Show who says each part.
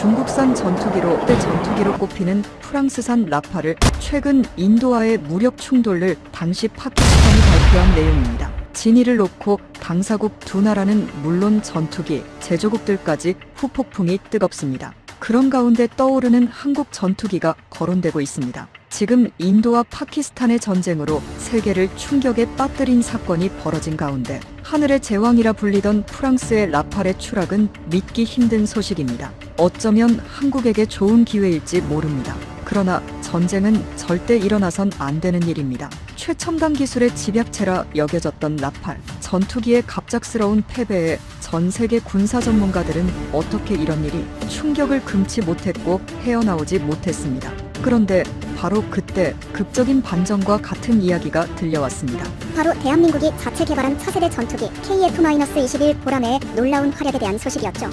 Speaker 1: 중국산 전투기로 때 전투기로 꼽히는 프랑스산 라파를 최근 인도와의 무력 충돌을 당시 파키스탄이 발표한 내용입니다. 진위를 놓고 당사국 두 나라는 물론 전투기, 제조국들까지 후폭풍이 뜨겁습니다. 그런 가운데 떠오르는 한국 전투기가 거론되고 있습니다. 지금 인도와 파키스탄의 전쟁으로 세계를 충격에 빠뜨린 사건이 벌어진 가운데 하늘의 제왕이라 불리던 프랑스의 라팔의 추락은 믿기 힘든 소식입니다. 어쩌면 한국에게 좋은 기회일지 모릅니다. 그러나 전쟁은 절대 일어나선 안 되는 일입니다. 최첨단 기술의 집약체라 여겨졌던 라팔, 전투기의 갑작스러운 패배에 전 세계 군사 전문가들은 어떻게 이런 일이 충격을 금치 못했고 헤어나오지 못했습니다. 그런데 바로 그때 극적인 반전과 같은 이야기가 들려왔습니다.
Speaker 2: 바로 대한민국이 자체 개발한 차세대 전투기 KF-21 보라매의 놀라운 활약에 대한 소식이었죠.